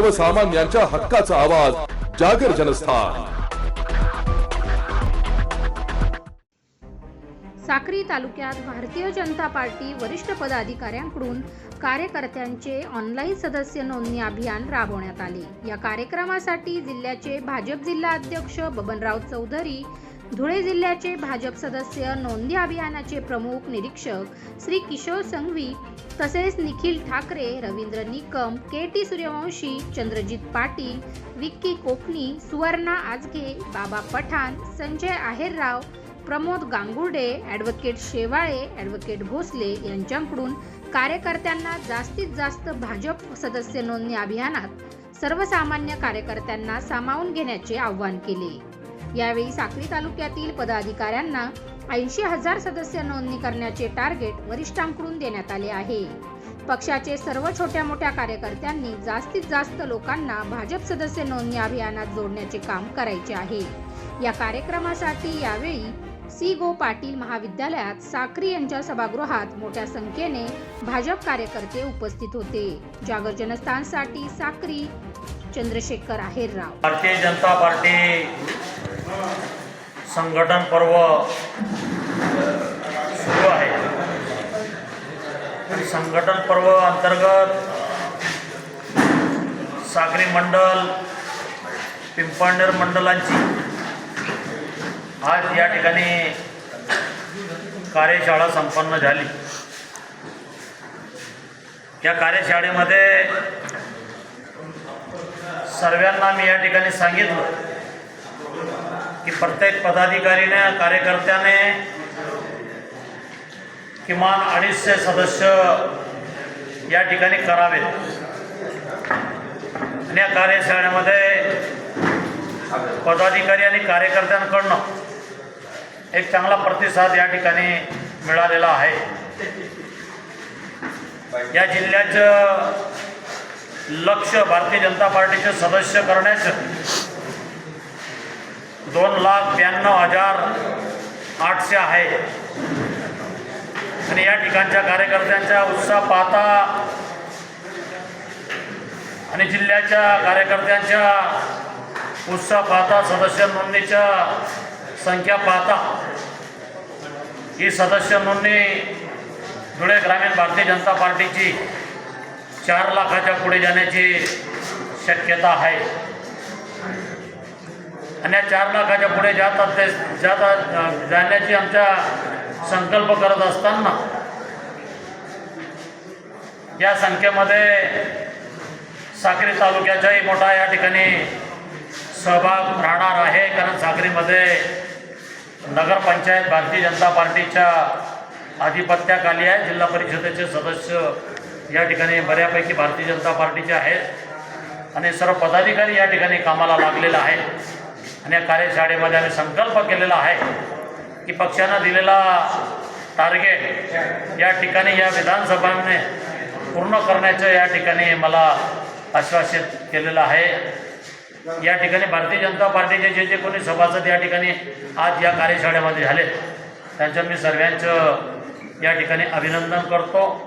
सर्वसामान्यांच्या हक्काचा आवाज जागर जनस्थान. साक्री तालुक्यात भारतीय जनता पार्टी वरिष्ठ पदाधिकाऱ्यांकडून कार्यकर्त्यांचे ऑनलाईन सदस्य नोंदणी अभियान राबवण्यात आले. या कार्यक्रमासाठी जिल्ह्याचे भाजप जिल्हा अध्यक्ष बबनराव चौधरी धुळे जिल्ह्याचे भाजप सदस्य नोंदी अभियानाचे प्रमुख निरीक्षक श्री किशोर संघवी तसेच Nikhil Thackeray Ravindra Nikam K T Suryavanshi Chandrajit Patil Vicky Kokani Suvarna Ajage Baba Pathan Sanjay Aherrao Pramod Gangurde advocate Shewale advocate Bhosale यांच्याकडून कार्यकर्त्यांना जास्तीत जास्त भाजप सदस्य नोंदणी अभियानात सर्वसामान्य कार्यकर्त्यांना सामावून घेण्याचे आवाहन केले. यावेळी साक्री तालुक्यातील पदाधिकाऱ्यांना ऐंशी हजार सदस्य नोंदणी करण्याचे टार्गेट वरिष्ठांकडून देण्यात आले आहे. पक्षाचे सर्व छोट्या मोठ्या कार्यकर्त्यांनी जास्तीत जास्त लोकांना भाजप सदस्य नोंदणी अभियानात जोडण्याचे काम करायचे आहे. या कार्यक्रमासाठी यावेळी सी गो पाटील महाविद्यालयात साखरी यांच्या सभागृहात मोठ्या संख्येने भाजप कार्यकर्ते उपस्थित होते. जागर जनस्थानसाठी साखरी चंद्रशेखर आहेरराव. भारतीय जनता पार्टी संघटन पर्व सुरू आहे. संघटन पर्व अंतर्गत सागरी मंडल पिंपळनेर मंडलांची आज या ठिकाणी कार्यशाळा संपन्न झाली. या कार्यशाळेमध्ये सर्वांना मी या ठिकाणी सांगितलं की प्रत्येक पदाधिकारीने कार्यकर्त्याने किमान अडीचशे सदस्य या ठिकाणी करावेत. आणि या कार्यशाळेमध्ये पदाधिकारी आणि कार्यकर्त्यांकडनं एक चांगला प्रतिसाद या ठिकाणी मिळालेला आहे. या जिल्ह्याचं लक्ष भारतीय जनता पार्टीचे सदस्य करण्याचं दोन लाख ब्याण्णव हजार आठशे आहे. आणि या ठिकाणच्या कार्यकर्त्यांचा उत्साह पाहता आणि जिल्ह्याच्या कार्यकर्त्यांच्या उत्साह पाहता सदस्य नोंदणीच्या संख्या पाहता ही सदस्य नोंदणी धुळे ग्रामीण भारतीय जनता पार्टीची चार लाखाच्या पुढे जाण्याची शक्यता आहे. आणि या चार लाखाच्या पुढे जात ते जात जाण्याची आमच्या संकल्प करत असताना या संख्येमध्ये साक्री तालुक्याचाही मोठा या ठिकाणी सहभाग राहणार आहे. कारण साक्रीमध्ये नगरपंचायत भारतीय जनता पार्टीच्या आधिपत्याखाली आहे. जिल्हा परिषदेचे सदस्य या ठिकाणी बऱ्यापैकी भारतीय जनता पार्टीचे आहेत. आणि सर्व पदाधिकारी या ठिकाणी कामाला लागलेला आहे आणि या कार्यशाळेमध्ये आम्ही संकल्प केलेला आहे की पक्षानं दिलेला टार्गेट या ठिकाणी या विधानसभाने पूर्ण करण्याचं या ठिकाणी मला आश्वासित केलेलं आहे. या ठिकाणी भारतीय जनता पार्टीचे जे जे कोणी सभासद या ठिकाणी आज या कार्यशाळेमध्ये झाले त्यांचं मी सर्वांचं या ठिकाणी अभिनंदन करतो.